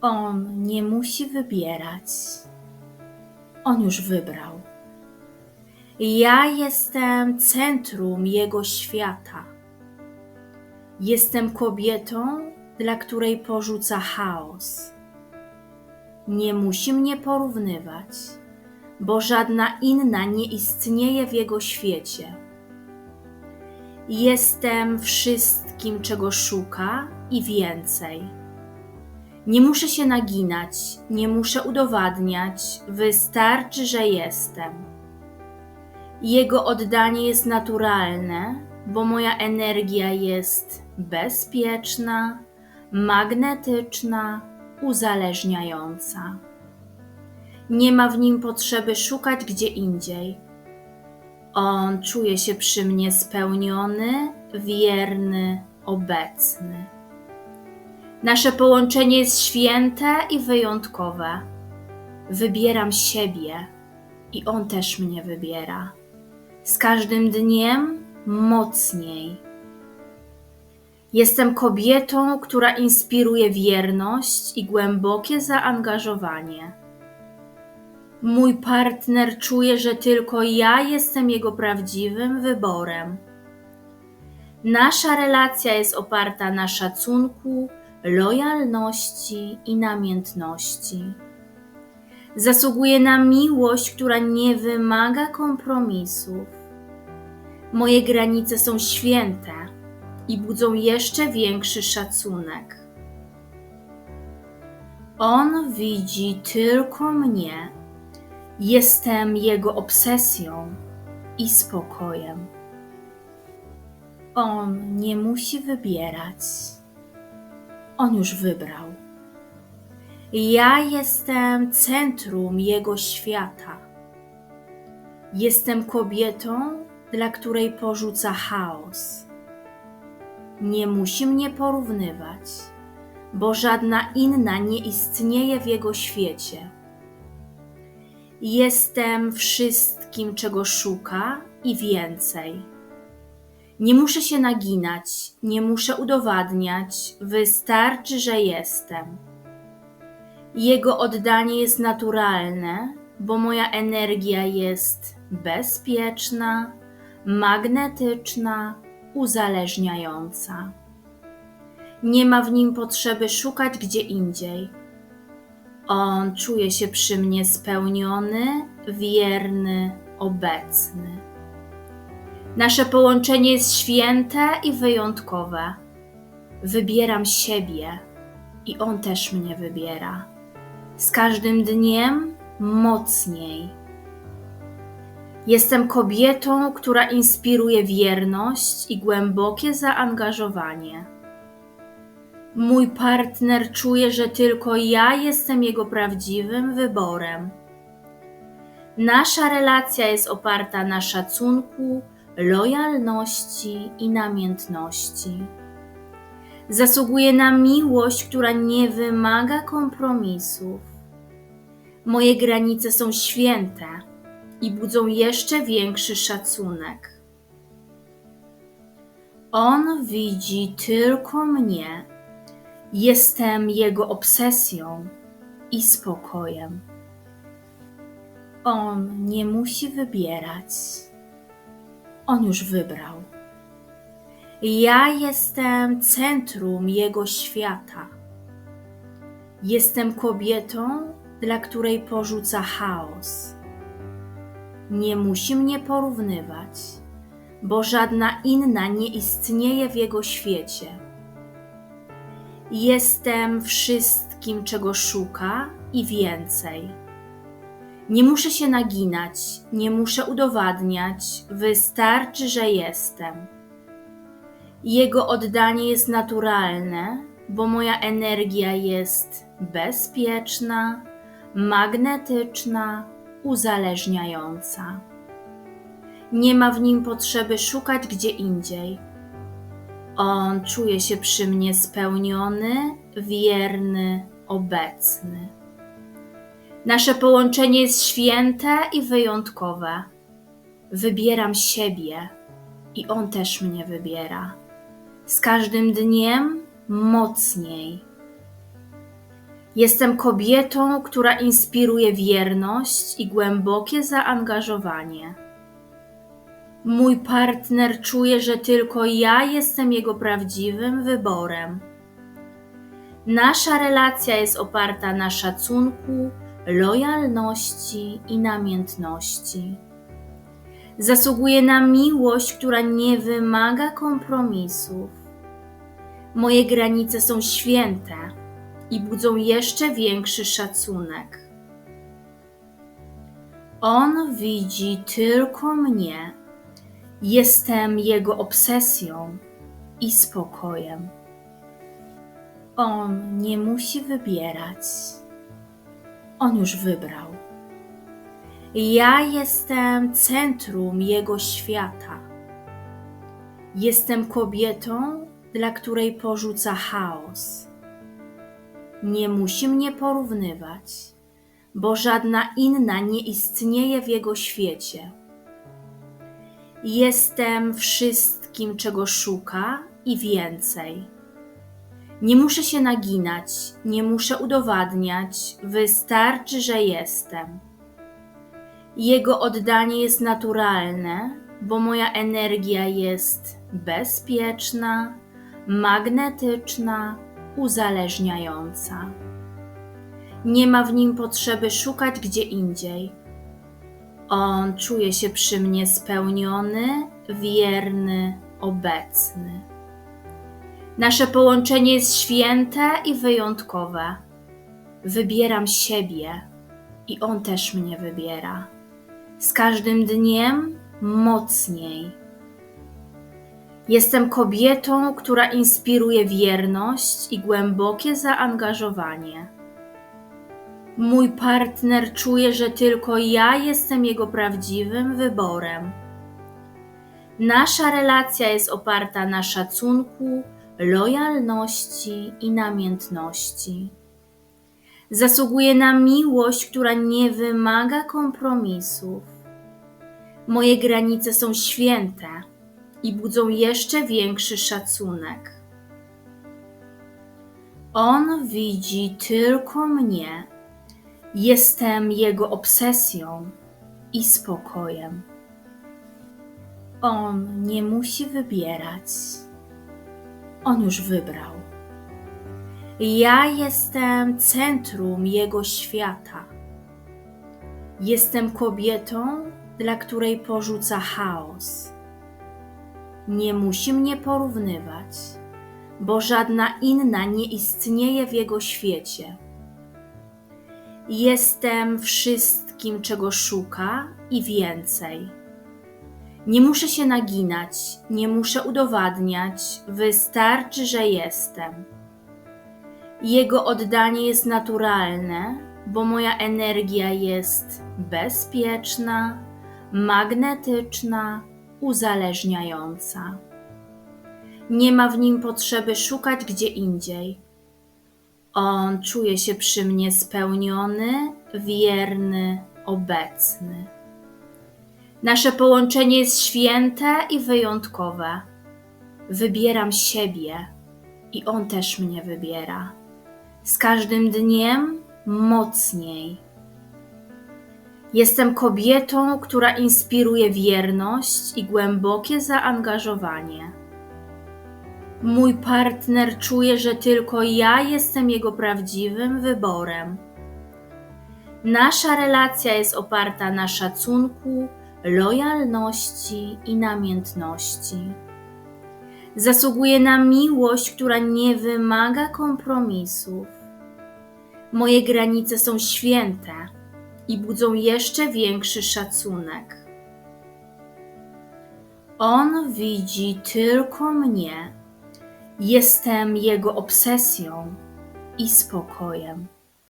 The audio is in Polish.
On nie musi wybierać. On już wybrał. Ja jestem centrum Jego świata. Jestem kobietą, dla której porzuca chaos. Nie musi mnie porównywać, bo żadna inna nie istnieje w Jego świecie. Jestem wszystkim, czego szuka i więcej. Nie muszę się naginać, nie muszę udowadniać, wystarczy, że jestem. Jego oddanie jest naturalne, bo moja energia jest bezpieczna, magnetyczna, uzależniająca. Nie ma w nim potrzeby szukać gdzie indziej. On czuje się przy mnie spełniony, wierny, obecny. Nasze połączenie jest święte i wyjątkowe. Wybieram siebie i on też mnie wybiera. Z każdym dniem mocniej. Jestem kobietą, która inspiruje wierność i głębokie zaangażowanie. Mój partner czuje, że tylko ja jestem jego prawdziwym wyborem. Nasza relacja jest oparta na szacunku, lojalności i namiętności. Zasługuje na miłość, która nie wymaga kompromisów. Moje granice są święte i budzą jeszcze większy szacunek. On widzi tylko mnie. Jestem jego obsesją i spokojem. On nie musi wybierać. On już wybrał. Ja jestem centrum jego świata. Jestem kobietą, dla której porzuca chaos. Nie musi mnie porównywać, bo żadna inna nie istnieje w jego świecie. Jestem wszystkim, czego szuka i więcej. Nie muszę się naginać, nie muszę udowadniać, wystarczy, że jestem. Jego oddanie jest naturalne, bo moja energia jest bezpieczna, magnetyczna, uzależniająca. Nie ma w nim potrzeby szukać gdzie indziej. On czuje się przy mnie spełniony, wierny, obecny. Nasze połączenie jest święte i wyjątkowe. Wybieram siebie i on też mnie wybiera. Z każdym dniem mocniej. Jestem kobietą, która inspiruje wierność i głębokie zaangażowanie. Mój partner czuje, że tylko ja jestem jego prawdziwym wyborem. Nasza relacja jest oparta na szacunku, lojalności i namiętności. Zasługuje na miłość, która nie wymaga kompromisów. Moje granice są święte i budzą jeszcze większy szacunek. On widzi tylko mnie. Jestem jego obsesją i spokojem. On nie musi wybierać. On już wybrał. Ja jestem centrum jego świata. Jestem kobietą, dla której porzuca chaos. Nie musi mnie porównywać, bo żadna inna nie istnieje w jego świecie. Jestem wszystkim, czego szuka i więcej. Nie muszę się naginać, nie muszę udowadniać, wystarczy, że jestem. Jego oddanie jest naturalne, bo moja energia jest bezpieczna, magnetyczna, uzależniająca. Nie ma w nim potrzeby szukać gdzie indziej. On czuje się przy mnie spełniony, wierny, obecny. Nasze połączenie jest święte i wyjątkowe. Wybieram siebie i on też mnie wybiera. Z każdym dniem mocniej. Jestem kobietą, która inspiruje wierność i głębokie zaangażowanie. Mój partner czuje, że tylko ja jestem jego prawdziwym wyborem. Nasza relacja jest oparta na szacunku, lojalności i namiętności. Zasługuje na miłość, która nie wymaga kompromisów. Moje granice są święte i budzą jeszcze większy szacunek. On widzi tylko mnie. Jestem jego obsesją i spokojem. On nie musi wybierać. On już wybrał. Ja jestem centrum jego świata. Jestem kobietą, dla której porzuca chaos. Nie musi mnie porównywać, bo żadna inna nie istnieje w jego świecie. Jestem wszystkim, czego szuka i więcej. Nie muszę się naginać, nie muszę udowadniać, wystarczy, że jestem. Jego oddanie jest naturalne, bo moja energia jest bezpieczna, magnetyczna, uzależniająca. Nie ma w nim potrzeby szukać gdzie indziej. On czuje się przy mnie spełniony, wierny, obecny. Nasze połączenie jest święte i wyjątkowe. Wybieram siebie i on też mnie wybiera. Z każdym dniem mocniej. Jestem kobietą, która inspiruje wierność i głębokie zaangażowanie. Mój partner czuje, że tylko ja jestem jego prawdziwym wyborem. Nasza relacja jest oparta na szacunku, lojalności i namiętności. Zasługuje na miłość, która nie wymaga kompromisów. Moje granice są święte i budzą jeszcze większy szacunek. On widzi tylko mnie. Jestem jego obsesją i spokojem. On nie musi wybierać. On już wybrał. Ja jestem centrum jego świata. Jestem kobietą, dla której porzuca chaos. Nie musi mnie porównywać, bo żadna inna nie istnieje w jego świecie. Jestem wszystkim, czego szuka i więcej. Nie muszę się naginać, nie muszę udowadniać, wystarczy, że jestem. Jego oddanie jest naturalne, bo moja energia jest bezpieczna, magnetyczna, uzależniająca. Nie ma w nim potrzeby szukać gdzie indziej. On czuje się przy mnie spełniony, wierny, obecny. Nasze połączenie jest święte i wyjątkowe. Wybieram siebie i on też mnie wybiera. Z każdym dniem mocniej. Jestem kobietą, która inspiruje wierność i głębokie zaangażowanie. Mój partner czuje, że tylko ja jestem jego prawdziwym wyborem. Nasza relacja jest oparta na szacunku, lojalności i namiętności. Zasługuje na miłość, która nie wymaga kompromisów. Moje granice są święte i budzą jeszcze większy szacunek. On widzi tylko mnie. Jestem jego obsesją i spokojem.